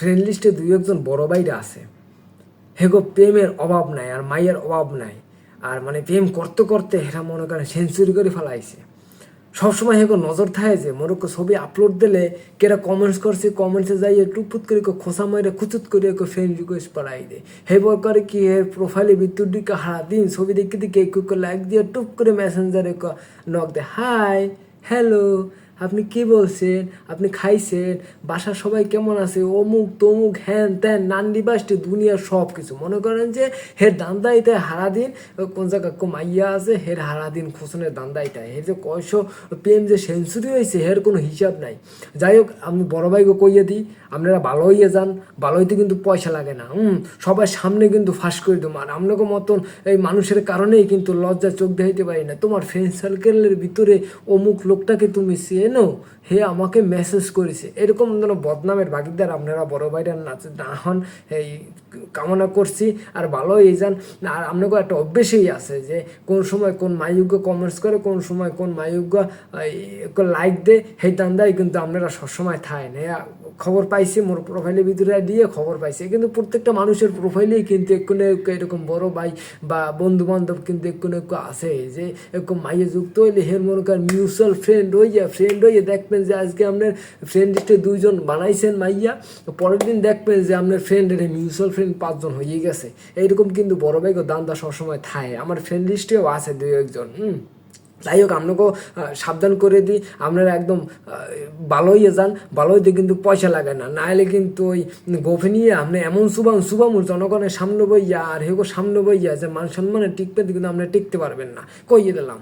Friend লিস্টে দুই একজন বড় বাইরে আছে। হেগো, প্রেমের অভাব নাই আর মায়ের অভাব নাই। আর মানে প্রেম করতে করতে হেরা মনে করেন সেঞ্চুরি করে ফেলাইছে। সবসময় হেগো নজর থাকে যে মোরকে ছবি আপলোড দিলে কেরা কমেন্টস করছে কমেন্টসে যাইয়ে টুপুত করে খোসা মাইরে খুচুত করে কেউ ফ্রেন্ড রিকোয়েস্ট পাঠাই দে হে বর করে কি হে প্রোফাইলে বিদ্যুৎ দিকে হারা দিন ছবি দেখে দেখে একটু লাইক দিয়ে টুপ করে মেসেঞ্জারে নক দে হাই হ্যালো আপনি কি বলছেন? আপনি খাইছেন? বাসার সবাই কেমন আছে? অমুক তমুক হ্যান ত্যান, নান্ডি বাসটি, দুনিয়ার সব কিছু মনে করেন যে হের দান্দাইতে হারা দিন কোন জায়গা মাইয়া আছে, হের হারা দিন খোসনের দান্দাইতে হের যে কয়শো প্রেম যে সেঞ্চুরি হয়েছে, হের কোনো হিসাব নাই। যাই হোক, আমি বড় ভাইকে কইয়ে দিই, আপনারা ভালো হইয়ে যান। ভালো হইতে কিন্তু পয়সা লাগে না, হুম? সবার সামনে কিন্তু ফাঁস করে দেবো। আর আপনাকে মতন এই মানুষের কারণেই কিন্তু লজ্জা চোখ দেখাইতে পারি না। তোমার ফ্রেন্ড সার্কেলের ভিতরে অমুক লোকটাকে তুমি চেনো হে আমাকে মেসেজ করেছে? এরকম যেন বদনামের ভাগিদার আপনারা বড় ভাইরা না না হন, এই কামনা করছি। আর ভালো এই যান আর আপনাকে একটা অভ্যেসই আছে যে কোন সময় কোন মাইয়োগ্য কমেন্টস করে, কোন সময় কোন মাইয়োগ্য লাইক দে। সেই দান্দাই, কিন্তু আপনারা সবসময় থাকেন। হ্যাঁ খবর পাইছি, মোর প্রোফাইলের ভিতরে দিয়ে খবর পাইছে। কিন্তু প্রত্যেকটা মানুষের প্রোফাইলেই কিন্তু এক্ষুনি এরকম বড় ভাই বা বন্ধু বান্ধব কিন্তু এক্ষুনি একটু আছে যে এরকম মাইয়ে যুক্ত হইলে হের মনে করেন মিউচুয়াল ফ্রেন্ড হইয়া ফ্রেন্ড হইয়া দেখবেন যে আজকে আপনার ফ্রেন্ড লিস্টে দুইজন বানাইছেন মাইয়া পরের দিন দেখবেন যে আপনার ফ্রেন্ডের মিউচুয়াল ফ্রেন্ড পাঁচজন হয়ে গেছে। এইরকম কিন্তু বড় ভাইকে দান্দা সবসময় থাকে আমার ফ্রেন্ড লিস্টেও আছে দুই একজন হুম। যাই হোক আপনাকেও সাবধান করে দিই। আপনারা একদম আহ, ভালো হয়ে যান। ভালো হইতে কিন্তু পয়সা লাগে না। নাহলে কিন্তু ওই গোফে নিয়ে আপনি এমন সুবাম সুবামুর জনগণের সামনে বইয়া আর হেগো সামনে বইয়া যে মান সম্মানে টিকবে কিন্তু আপনি টিকতে পারবেন না। কইয়ে দিলাম।